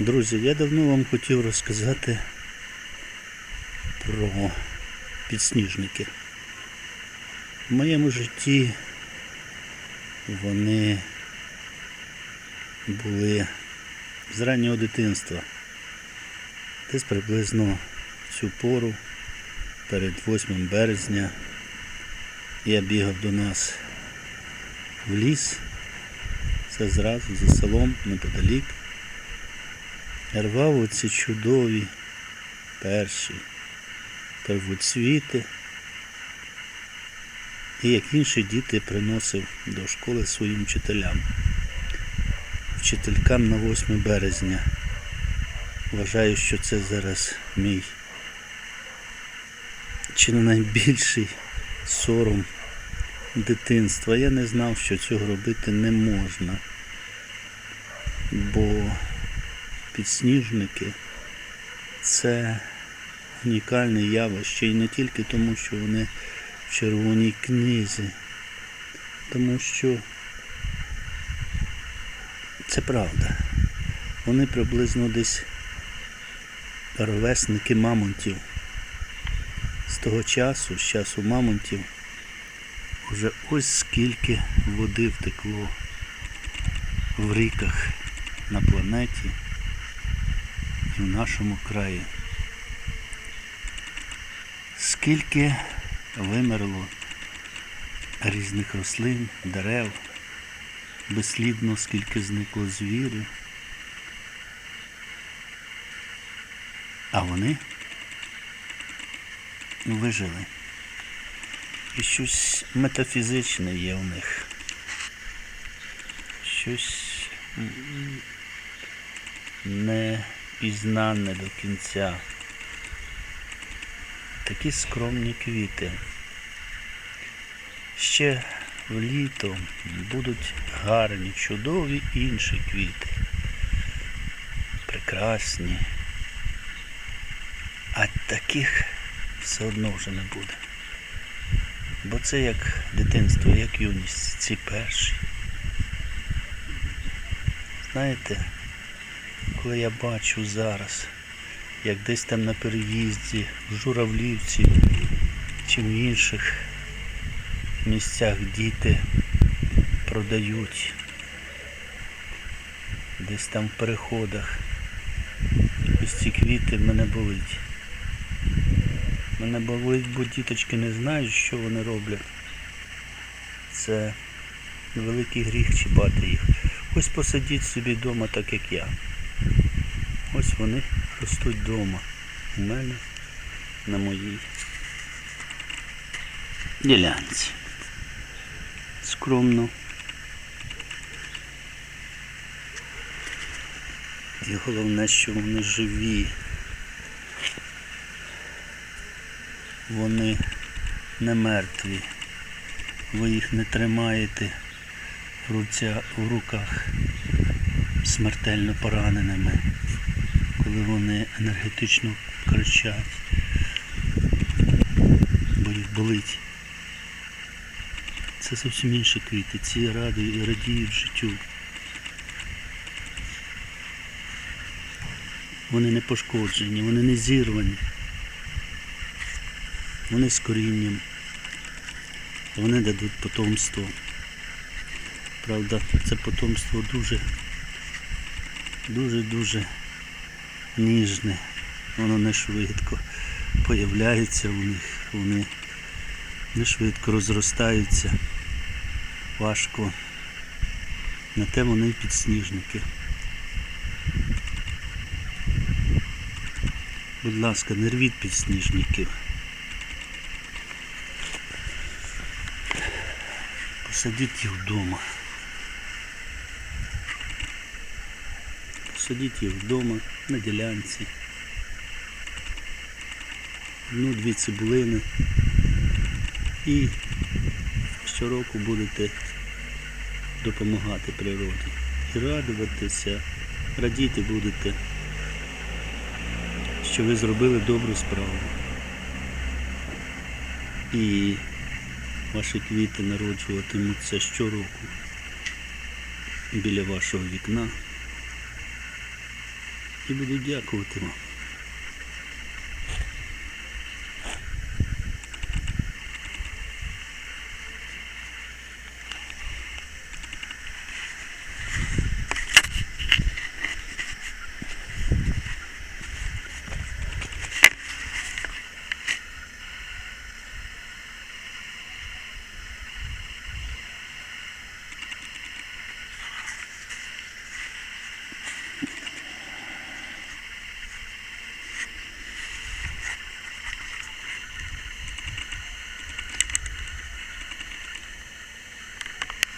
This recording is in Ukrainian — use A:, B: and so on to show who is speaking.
A: Друзі, я давно вам хотів розказати про підсніжники. В моєму житті вони були з раннього дитинства. Десь приблизно цю пору, перед 8 березня, я бігав до нас в ліс, це зразу за селом неподалік. Рвав оці чудові перші первоцвіти. І як інші діти приносив до школи своїм вчителям. Вчителькам на 8 березня. Вважаю, що це зараз мій чи не найбільший сором дитинства. Я не знав, що цього робити не можна. Бо підсніжники це унікальне явище і не тільки тому, що вони в червоній книзі, тому що це правда. Вони приблизно десь ровесники мамонтів. З того часу, з часу мамонтів, вже ось скільки води втекло в ріках на планеті в нашому краї. Скільки вимерло різних рослин, дерев, безслідно скільки зникло звірів. А вони вижили. І щось метафізичне є в них. Щось м, непізнане до кінця. Такі скромні квіти. Ще в літо будуть гарні, чудові інші квіти. Прекрасні. А таких все одно вже не буде. Бо це як дитинство, як юність, ці перші. Знаєте, коли я бачу зараз, як десь там на переїзді, в Журавлівці чи в інших місцях діти продають, десь там в переходах. Ось ці квіти мене болить. Мене болить, бо діточки не знають, що вони роблять. Це великий гріх чіпати їх. Ось посидіть собі вдома, так як я. Ось вони ростуть вдома. У мене на моїй ділянці. Скромно. І головне, що вони живі. Вони не мертві. Ви їх не тримаєте в, руках смертельно пораненими, коли вони енергетично кричать, бо їх болить. Це зовсім інші квіти, ці радують, радіють життю. Вони не пошкоджені, вони не зірвані. Вони з корінням. Вони дадуть потомство. Правда, це потомство дуже, дуже-дуже ніжне. Воно не швидко появляється у них. Вони не швидко розростаються. Важко. На те вони підсніжники. Будь ласка, не рвіть підсніжників. Посадіть їх вдома. Посадіть їх вдома на ділянці. Одну-дві цибулини. І щороку будете допомагати природі. І радуватися, радіти будете, що ви зробили добру справу. І ваші квіти народжуватимуться щороку біля вашого вікна. І буду дякувати.